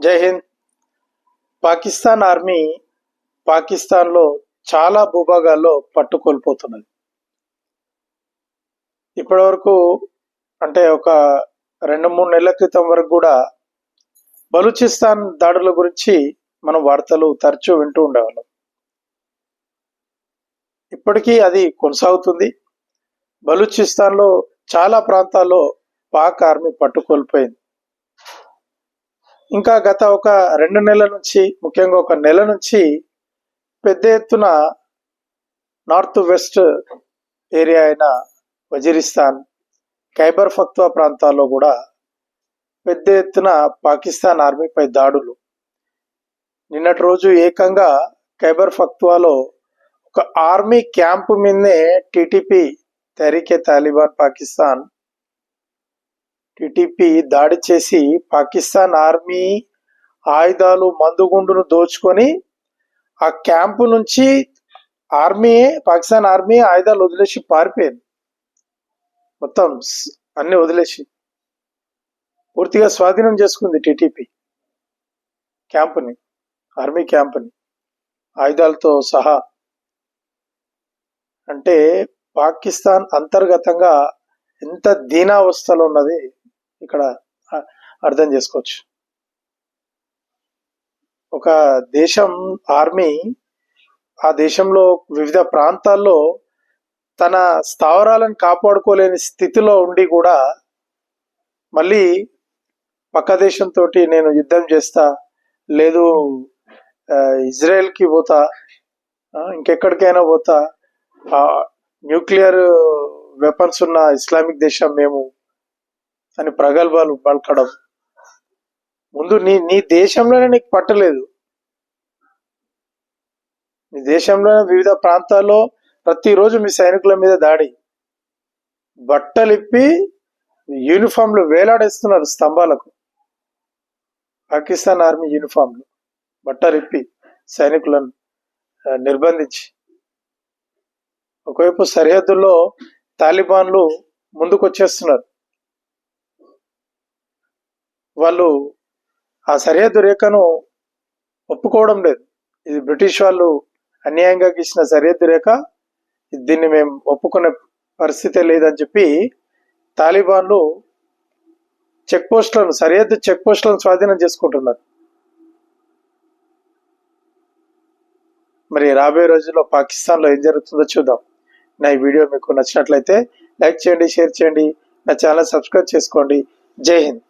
జై హింద్. పాకిస్తాన్ ఆర్మీ పాకిస్తాన్లో చాలా భూభాగాల్లో పట్టు కోల్పోతున్నది ఇప్పటివరకు అంటే ఒక రెండు మూడు నెలల క్రితం వరకు కూడా బలూచిస్తాన్ దాడుల గురించి మనం వార్తలు తరచూ వింటూ ఉండేవాళ్ళం. ఇప్పటికీ అది కొనసాగుతుంది. బలూచిస్తాన్లో చాలా ప్రాంతాల్లో పాక్ ఆర్మీ పట్టుకోల్పోయింది. ఇంకా గత ఒక రెండు నెలల నుంచి ముఖ్యంగా ఒక నెల నుంచి పెద్ద ఎత్తున నార్త్ వెస్ట్ ఏరియా అయిన వజీరిస్తాన్ ఖైబర్ ఫక్వా ప్రాంతాల్లో కూడా పెద్ద ఎత్తున పాకిస్తాన్ ఆర్మీపై దాడులు. నిన్నటి రోజు ఏకంగా ఖైబర్ ఫక్వాలో ఒక ఆర్మీ క్యాంపు మీదే టీటీపీ తరికే తాలిబాన్ పాకిస్తాన్ టిటిపి దాడి చేసి పాకిస్తాన్ ఆర్మీ ఆయుధాలు మందుగుండును దోచుకొని ఆ క్యాంపు నుంచి ఆర్మీ పాకిస్తాన్ ఆర్మీ ఆయుధాలు వదిలేసి పారిపోయింది. మొత్తం అన్ని వదిలేసి పూర్తిగా స్వాధీనం చేసుకుంది టీటీపీ క్యాంపుని ఆర్మీ క్యాంపుని. ఆయుధాలతో సహా అంటే పాకిస్తాన్ అంతర్గతంగా ఎంత దీనావస్థలో ఉన్నది ఇక్కడ అర్థం చేసుకోవచ్చు. ఒక దేశం ఆర్మీ ఆ దేశంలో వివిధ ప్రాంతాల్లో తన స్థావరాలను కాపాడుకోలేని స్థితిలో ఉండి కూడా మళ్ళీ పక్క దేశంతో నేను యుద్ధం చేస్తా లేదు ఇజ్రాయెల్కి పోతా ఇంకెక్కడికైనా పోతా న్యూక్లియర్ వెపన్స్ ఉన్న ఇస్లామిక్ దేశం మేము అని ప్రగల్భాలు పలకడం. ముందు నీ నీ దేశంలోనే నీకు పట్టలేదు. నీ దేశంలోనే వివిధ ప్రాంతాల్లో ప్రతిరోజు మీ సైనికుల మీద దాడి. బట్టలిప్పి యూనిఫామ్లు వేలాడేస్తున్నారు స్తంభాలకు. పాకిస్తాన్ ఆర్మీ యూనిఫామ్లు. బట్టలిప్పి సైనికులను నిర్బంధించి. ఒకవైపు సరిహద్దుల్లో తాలిబాన్లు ముందుకు వచ్చేస్తున్నారు వాళ్ళు ఆ సరిహద్దు రేఖను ఒప్పుకోవడం లేదు. ఇది బ్రిటిష్ వాళ్ళు అన్యాయంగా గీసిన సరిహద్దు రేఖ. దీన్ని మేము ఒప్పుకునే పరిస్థితే లేదని చెప్పి తాలిబాన్లు చెక్ పోస్టులను సరిహద్దు చెక్ పోస్టులను స్వాధీనం చేసుకుంటున్నారు. మరి రాబోయే రోజుల్లో పాకిస్తాన్లో ఏం జరుగుతుందో చూద్దాం. నా ఈ వీడియో మీకు నచ్చినట్లయితే లైక్ చేయండి షేర్ చేయండి. నా ఛానల్ సబ్స్క్రైబ్ చేసుకోండి. జై హింద్.